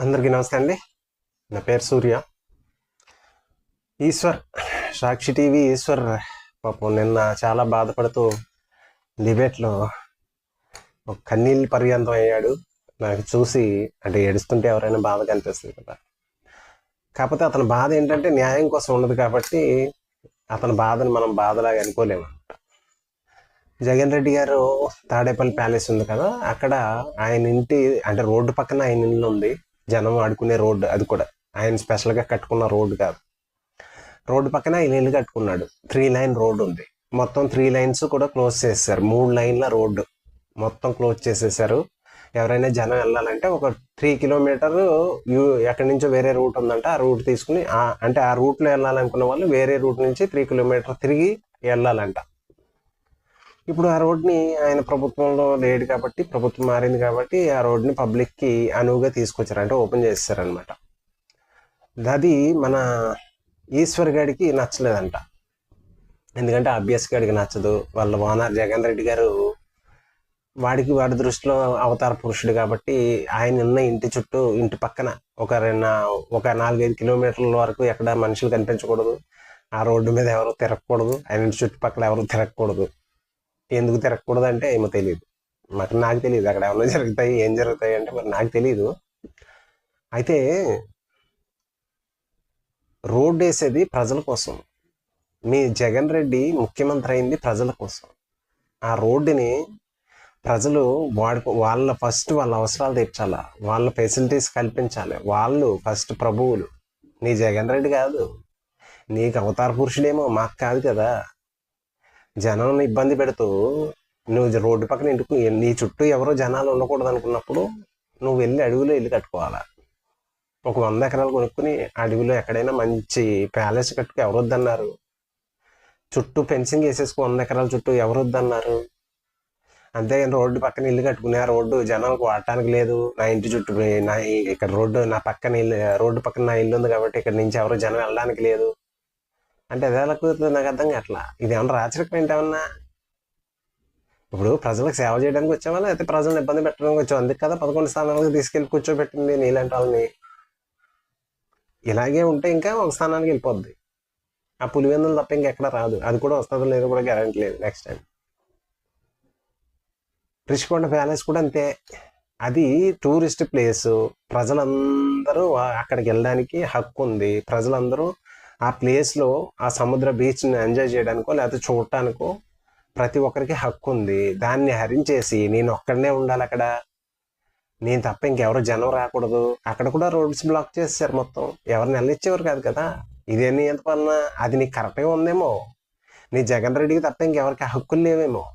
అందరికీ నమస్తే అండి. నా పేరు సూర్య. ఈశ్వర్ సాక్షి టీవీ ఈశ్వర్ పాపం నిన్న చాలా బాధపడుతూ డిబేట్లో ఒక కన్నీళ్ళు పర్యంతం అయ్యాడు. నాకు చూసి అంటే ఏడుస్తుంటే ఎవరైనా బాధ కనిపిస్తుంది కదా. కాకపోతే అతని బాధ ఏంటంటే న్యాయం కోసం ఉండదు కాబట్టి అతని బాధను మనం బాధలాగా అనుకోలేము. జగన్ రెడ్డి గారు తాడేపల్లి ప్యాలెస్ ఉంది కదా. అక్కడ ఆయన ఇంటి అంటే రోడ్డు పక్కన ఆయన ఇల్లు ఉంది. జనం ఆడుకునే రోడ్డు అది కూడా. ఆయన స్పెషల్గా కట్టుకున్న రోడ్డు కాదు. రోడ్డు పక్కన ఆయన ఇల్లు కట్టుకున్నాడు. త్రీ లైన్ రోడ్డు ఉంది. మొత్తం త్రీ లైన్స్ కూడా క్లోజ్ చేసేసారు. మూడు లైన్ల రోడ్డు మొత్తం క్లోజ్ చేసేసారు. ఎవరైనా జనం వెళ్ళాలంటే ఒక త్రీ కిలోమీటర్ యూ ఎక్కడి నుంచో వేరే రూట్ ఉందంటే ఆ రూట్ తీసుకుని అంటే ఆ రూట్లో వెళ్ళాలనుకున్న వాళ్ళు వేరే రూట్ నుంచి త్రీ కిలోమీటర్ తిరిగి వెళ్ళాలంట. ఇప్పుడు ఆ రోడ్ని ఆయన ప్రభుత్వంలో లేడు కాబట్టి ప్రభుత్వం మారింది కాబట్టి ఆ రోడ్ని పబ్లిక్కి అనువుగా తీసుకొచ్చారు అంటే ఓపెన్ చేస్తారనమాట అది మన ఈశ్వర్ గారికి నచ్చలేదంట. ఎందుకంటే అభ్యాస్ గారికి నచ్చదు. వాళ్ళ ఓనర్ జగన్ రెడ్డి గారు వాడికి వాడి దృష్టిలో అవతార పురుషుడు కాబట్టి ఆయన ఉన్న ఇంటి చుట్టూ ఇంటి పక్కన ఒక రెండు ఒక నాలుగైదు కిలోమీటర్ల వరకు ఎక్కడ మనుషులు కనిపించకూడదు. ఆ రోడ్డు మీద ఎవరు తిరగకూడదు. ఆయన ఇంటి చుట్టుపక్కల ఎవరు తిరగకూడదు. ఎందుకు తిరగకూడదు అంటే ఏమో తెలియదు మరి నాకు తెలియదు అక్కడ ఏమైనా జరుగుతాయి ఏం జరుగుతాయి అంటే మరి నాకు తెలియదు అయితే రోడ్డు వేసేది ప్రజల కోసం. మీ జగన్ రెడ్డి ముఖ్యమంత్రి అయింది ప్రజల కోసం. ఆ రోడ్డుని ప్రజలు వాడుకో వాళ్ళ ఫస్ట్ వాళ్ళ అవసరాలు తీర్చాలా? వాళ్ళ ఫెసిలిటీస్ కల్పించాలి. వాళ్ళు ఫస్ట్ ప్రభువులు. నీ జగన్ రెడ్డి కాదు. నీకు అవతార పురుషుడేమో మాకు కాదు కదా. జనం ఇబ్బంది పెడుతూ నువ్వు రోడ్డు పక్కన ఇంటికి నీ చుట్టూ ఎవరో జనాలు ఉండకూడదు అనుకున్నప్పుడు నువ్వు వెళ్ళి అడవిలో ఇల్లు కట్టుకోవాలా? ఒక వంద ఎకరాలు కొనుక్కుని అడవిలో ఎక్కడైనా మంచి ప్యాలెస్ కట్టుకు ఎవరు వద్దన్నారు చుట్టూ ఫెన్సింగ్ వేసేసుకు వంద ఎకరాల చుట్టూ ఎవరు వద్దన్నారు అంతేగాని రోడ్డు పక్కన ఇల్లు కట్టుకుని ఆ రోడ్డు జనాలకు వాడటానికి లేదు. నా ఇంటి చుట్టూ నా ఇక్కడ రోడ్డు నా పక్కన ఇల్లు రోడ్డు పక్కన నా ఇల్లు ఉంది కాబట్టి ఇక్కడ నుంచి ఎవరు జనం వెళ్ళడానికి లేదు. అంటే అది ఎలా కుదురుతుంది నాకు అర్థం కావట్లా. ఇది ఏమన్నా రాచరికం ఏంటేమన్నా ఇప్పుడు ప్రజలకు సేవ చేయడానికి వచ్చావా లేకపోతే ప్రజలను ఇబ్బంది పెట్టడానికి వచ్చావు అందుకు కదా పదకొండు స్థానాలకు తీసుకెళ్ళి కూర్చోబెట్టింది నీలాంటి వాళ్ళని. ఇలాగే ఉంటే ఇంకా ఒక స్థానానికి వెళ్ళిపోద్ది. ఆ పులివెందులు తప్ప ఇంకెక్కడ రాదు. అది కూడా వస్తుందో లేదో కూడా గ్యారంటీ లేదు నెక్స్ట్ టైం రిషికొండ ప్యాలెస్ కూడా అంతే. అది టూరిస్ట్ ప్లేసు ప్రజలందరూ అక్కడికి వెళ్ళడానికి హక్కు ఉంది. ప్రజలందరూ ఆ ప్లేస్లో ఆ సముద్ర బీచ్ని ఎంజాయ్ చేయడానికో లేకపోతే చూడటానికో ప్రతి ఒక్కరికి హక్కు ఉంది. దాన్ని హరించేసి నేను ఒక్కడనే ఉండాలి అక్కడ. నేను తప్ప ఇంకెవరు జనం రాకూడదు. అక్కడ కూడా రోడ్స్ బ్లాక్ చేసేసారు మొత్తం. ఎవరిని వెళ్ళిచ్చేవారు కాదు కదా. ఇదేని ఎంత వలన అది నీకు కరెక్ట్గా ఉందేమో. నీ జగన్ రెడ్డికి తప్ప ఇంకెవరికి హక్కులు లేవేమో.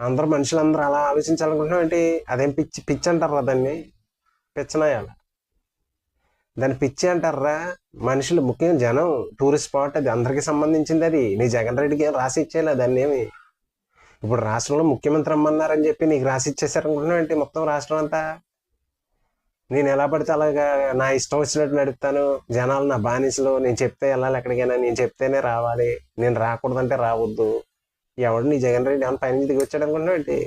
అందరూ మనుషులందరూ అలా ఆలోచించాలనుకుంటున్నాం ఏంటి? అదేం పిచ్చి పిచ్చి అంటారు దాన్ని? పిచ్చనాయాలి. దాన్ని పిచ్చి అంటారా? మనుషులు ముఖ్యంగా జనం టూరిస్ట్ స్పాట్ అది అందరికీ సంబంధించింది అది. నీ జగన్ రెడ్డికి ఏం రాసి ఇచ్చేయాలి దాన్ని ఏమి? ఇప్పుడు రాష్ట్రంలో ముఖ్యమంత్రి అమ్మన్నారని చెప్పి నీకు రాసి ఇచ్చేసారనుకుంటున్నావు ఏంటి మొత్తం రాష్ట్రం అంతా? నేను ఎలా పడితే అలాగా నా ఇష్టం వచ్చినట్టు నడుపుతాను. జనాలు నా బానిసలు. నేను చెప్తే వెళ్ళాలి ఎక్కడికైనా. నేను చెప్తేనే రావాలి. నేను రాకూడదంటే రావద్దు. ఎవడు నీ జగన్ రెడ్డి ఏమైనా పైన దిగి వచ్చాడు అనుకుంటున్నావు ఏంటి?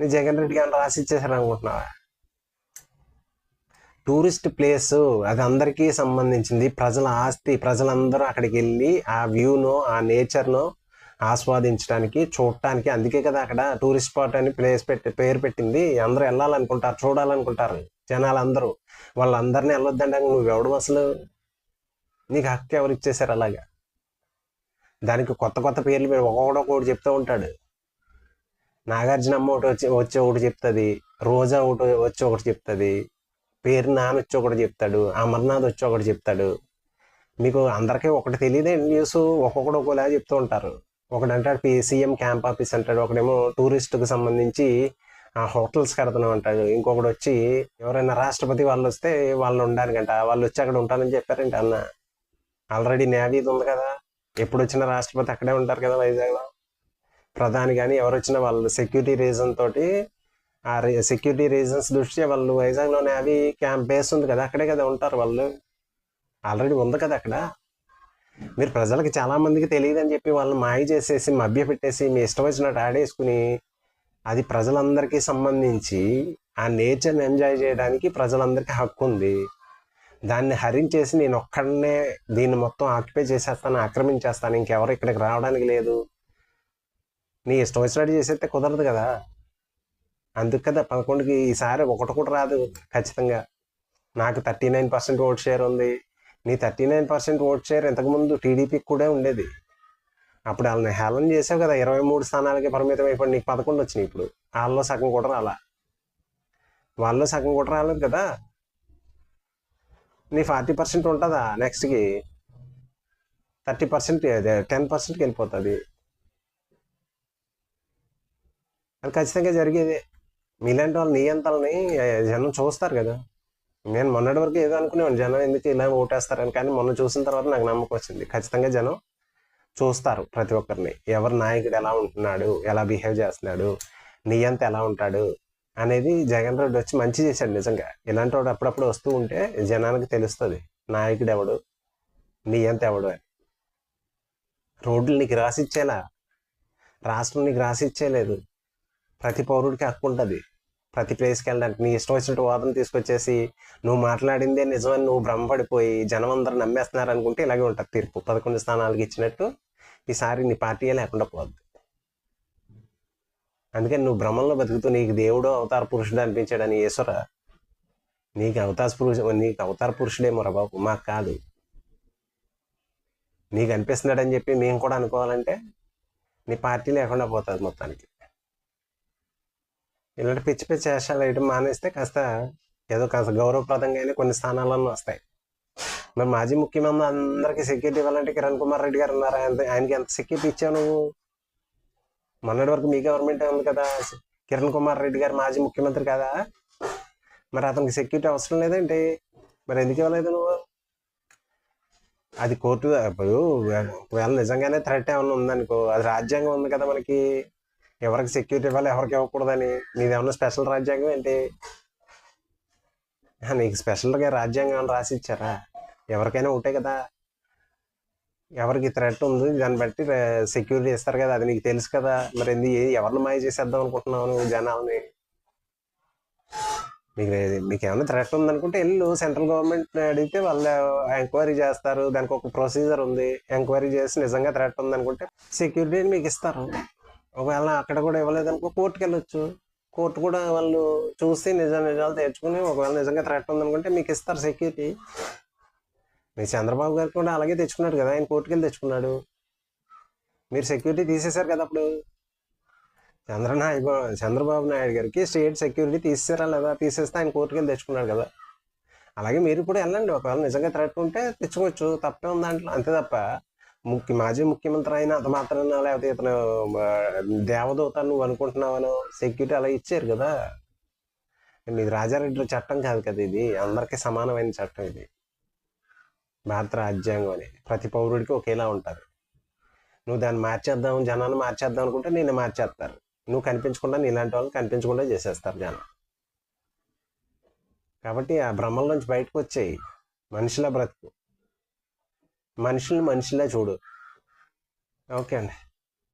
నీ జగన్ రెడ్డికి ఏమైనా రాసి ఇచ్చేసారు అనుకుంటున్నావా టూరిస్ట్ ప్లేస్ అది అందరికీ సంబంధించింది. ప్రజల ఆస్తి ప్రజలందరూ అక్కడికి వెళ్ళి ఆ వ్యూను ఆ నేచర్ను ఆస్వాదించడానికి చూడటానికి అందుకే కదా అక్కడ టూరిస్ట్ స్పాట్ అని ప్లేస్ పెట్టి పేరు పెట్టింది. అందరూ వెళ్ళాలనుకుంటారు చూడాలనుకుంటారు జనాలు అందరూ వాళ్ళందరినీ వెళ్ళొద్దంటే నువ్వు ఎవడు అసలు? నీకు హక్కు ఎవరు ఇచ్చేసారు అలాగా? దానికి కొత్త కొత్త పేర్లు పెట్టి ఒక్కొక్కడు ఒకటి చెప్తూ ఉంటాడు. నాగార్జున అమ్మ ఒకటి వచ్చి వచ్చి ఒకటి చెప్తుంది. రోజా ఒకటి వచ్చి ఒకటి చెప్తుంది. పేరు నాన్న వచ్చి ఒకటి చెప్తాడు అమర్నాథ్ వచ్చి ఒకటి చెప్తాడు. మీకు అందరికీ ఒకటి తెలియదే న్యూస్ ఒక్కొక్కడు ఒక్కోలా చెప్తూ ఉంటారు. ఒకడంటాడు సీఎం క్యాంప్ ఆఫీస్ అంటాడు ఒకడేమో టూరిస్ట్కి సంబంధించి ఆ హోటల్స్ కడుతున్నాం అంటాడు. ఇంకొకడు వచ్చి ఎవరైనా రాష్ట్రపతి వాళ్ళు వస్తే వాళ్ళు ఉండడానికంట వాళ్ళు వచ్చి అక్కడ ఉంటారని చెప్పారంట అన్న. ఆల్రెడీ నేవీ ఉంది కదా. ఎప్పుడు వచ్చిన రాష్ట్రపతి అక్కడే ఉంటారు కదా వైజాగ్లో. ప్రధాని కానీ ఎవరు వచ్చినా వాళ్ళు సెక్యూరిటీ రీజన్ తోటి ఆ సెక్యూరిటీ రీజన్స్ దృష్ట్యా వాళ్ళు వైజాగ్లో నేవీ క్యాంప్ బేస్ ఉంది కదా అక్కడే కదా ఉంటారు వాళ్ళు. ఆల్రెడీ ఉంది కదా అక్కడ. మీరు ప్రజలకు చాలామందికి తెలియదని తెలియదు అని చెప్పి వాళ్ళని మాయ చేసేసి మభ్య పెట్టేసి మీ ఇష్టం వచ్చినట్టు ఆడేసుకుని అది ప్రజలందరికీ సంబంధించి ఆ నేచర్ని ఎంజాయ్ చేయడానికి ప్రజలందరికీ హక్కు ఉంది. దాన్ని హరించేసి నేను ఒక్కడనే దీన్ని మొత్తం ఆక్యుపై చేసేస్తాను ఆక్రమించేస్తాను ఇంకెవరు ఇక్కడికి రావడానికి లేదు. నీ ఇష్టం వచ్చినట్టు చేసేస్తే కుదరదు కదా. అందుకు కదా పదకొండుకి ఈసారి ఒకటి కూడా రాదు ఖచ్చితంగా. నాకు thirty nine percent vote share ఉంది. నీ thirty nine percent vote share ఇంతకుముందు టీడీపీకి కూడా ఉండేది. అప్పుడు వాళ్ళని హేళన చేసావు కదా ఇరవై మూడు స్థానాలకి పరిమితం అయిపోయి నీకు పదకొండు వచ్చినాయి ఇప్పుడు. వాళ్ళలో సగం కూడా రాలా. వాళ్ళలో సగం కూడా రాలేదు కదా. నీ ఫార్టీ పర్సెంట్ ఉంటుందా నెక్స్ట్కి? థర్టీ పర్సెంట్ టెన్ పర్సెంట్కి వెళ్ళిపోతుంది. అది ఖచ్చితంగా జరిగేదే. మీలాంటి వాళ్ళు నియంతల్ని జనం చూస్తారు కదా. నేను మొన్నటి వరకు ఏదో అనుకునేవాడిని జనం ఎందుకు ఇలా ఓటేస్తారని కానీ మొన్న చూసిన తర్వాత నాకు నమ్మకం వచ్చింది. ఖచ్చితంగా జనం చూస్తారు ప్రతి ఒక్కరిని. ఎవరు నాయకుడు ఎలా ఉంటున్నాడు ఎలా బిహేవ్ చేస్తున్నాడు నియంత ఎలా ఉంటాడు అనేది జగన్ రెడ్డి వచ్చి మంచి చేశాడు నిజంగా. ఇలాంటి వాడు అప్పుడప్పుడు వస్తూ ఉంటే జనానికి తెలుస్తుంది నాయకుడు ఎవడు నియంత ఎవడు అని. రోడ్లు నీకు రాసిచ్చేలా రాష్ట్రం నీకు రాసిచ్చేయలేదు ప్రతి పౌరుడికి హక్కు ఉంటుంది. ప్రతి ప్లేస్కి వెళ్ళడానికి నీ ఇష్టం వచ్చినట్టు వాదన తీసుకొచ్చేసి నువ్వు మాట్లాడిందే నిజమని నువ్వు భ్రమపడిపోయి జనం అందరూ నమ్మేస్తున్నారు అనుకుంటే ఇలాగే ఉంటుంది తీర్పు. పదకొండు స్థానాలకు ఇచ్చినట్టు ఈసారి నీ పార్టీయే లేకుండా పోద్ది. అందుకని నువ్వు భ్రమంలో బతుకుతూ నీకు దేవుడు అవతార పురుషుడు అనిపించాడని ఈశ్వర. నీకు అవతార పురుషు నీకు అవతార పురుషుడేమో రా బాబు మాకు కాదు. నీకు అనిపిస్తున్నాడని చెప్పి మేము కూడా అనుకోవాలంటే నీ పార్టీ లేకుండా పోతుంది మొత్తానికి. ఇలాంటి పిచ్చి పిచ్చి వేషాలు వేయడం మానేస్తే కాస్త ఏదో కాస్త గౌరవప్రదంగా అయినా కొన్ని స్థానాలన్నీ వస్తాయి. మరి మాజీ ముఖ్యమంత్రి అందరికీ సెక్యూరిటీ ఇవ్వాలంటే కిరణ్ కుమార్ రెడ్డి గారు ఉన్నారు? ఆయన ఆయనకి ఎంత సెక్యూరిటీ ఇచ్చావు నువ్వు? మొన్నటి వరకు మీ గవర్నమెంట్ ఉంది కదా. కిరణ్ కుమార్ రెడ్డి గారు మాజీ ముఖ్యమంత్రి కదా. మరి అతనికి సెక్యూరిటీ అవసరం లేదండి మరి ఎందుకు ఇవ్వలేదు నువ్వు? అది కోర్టు ఇప్పుడు ఒకవేళ నిజంగానే థ్రెట్ ఏమైనా ఉందనుకో అది రాజ్యాంగం ఉంది కదా మనకి. ఎవరికి సెక్యూరిటీ ఇవ్వాలి ఎవరికి ఇవ్వకూడదని? నీదేమన్నా స్పెషల్ రాజ్యాంగం ఏంటి? నీకు స్పెషల్గా రాజ్యాంగం రాసి ఇచ్చారా ఎవరికైనా ఒకటే కదా. ఎవరికి థ్రెట్ ఉంది దాన్ని బట్టి సెక్యూరిటీ ఇస్తారు కదా అది నీకు తెలుసు కదా. మరి ఎందు ఎవరిని మాయ చేసేద్దాం అనుకుంటున్నావు నువ్వు జనాల్ని? మీకు మీకు ఏమైనా థ్రెట్ ఉందనుకుంటే వెళ్ళు సెంట్రల్ గవర్నమెంట్ అడిగితే వాళ్ళు ఎంక్వైరీ చేస్తారు. దానికి ఒక ప్రొసీజర్ ఉంది. ఎంక్వైరీ చేసి నిజంగా థ్రెట్ ఉందనుకుంటే సెక్యూరిటీ మీకు ఇస్తారు. ఒకవేళ అక్కడ కూడా ఇవ్వలేదనుకో కోర్టుకి వెళ్ళొచ్చు కోర్టు కూడా వాళ్ళు చూసి నిజ నిజాలు తెచ్చుకుని ఒకవేళ నిజంగా థ్రెట్ ఉందనుకుంటే మీకు ఇస్తారు సెక్యూరిటీ మీ చంద్రబాబు గారికి కూడా అలాగే తెచ్చుకున్నాడు కదా ఆయన కోర్టుకి వెళ్ళి తెచ్చుకున్నాడు. మీరు సెక్యూరిటీ తీసేశారు కదా అప్పుడు. చంద్రనాయుడు చంద్రబాబు నాయుడు గారికి స్టేట్ సెక్యూరిటీ తీసేసారా లేదా తీసేస్తే ఆయన కోర్టుకి వెళ్ళి తెచ్చుకున్నాడు కదా. అలాగే మీరు కూడా వెళ్ళండి ఒకవేళ నిజంగా థ్రెట్ ఉంటే తెచ్చుకోవచ్చు. తప్పే ఉంది దాంట్లో అంతే తప్ప ముఖ్య మాజీ ముఖ్యమంత్రి అయినా అంత మాత్రాన లేకపోతే ఇతను దేవదూత నువ్వు అనుకుంటున్నావను సెక్యూరిటీ అలా ఇచ్చారు కదా. మీది రాజారెడ్డి చట్టం కాదు కదా ఇది. అందరికీ సమానమైన చట్టం ఇది. భారత రాజ్యాంగం అని. ప్రతి పౌరుడికి ఒకేలా ఉంటారు నువ్వు దాన్ని మార్చేద్దాం జనాన్ని మార్చేద్దాం అనుకుంటే నేను మార్చేస్తారు. నువ్వు కనిపించకుండా నీలాంటి వాళ్ళని కనిపించకుండా చేసేస్తారు జనం. కాబట్టి ఆ భ్రమల నుంచి బయటకు వచ్చాయి. మనుషుల బ్రతుకు. మనుషుల్ని మనిషిలా చూడు ఓకే అండి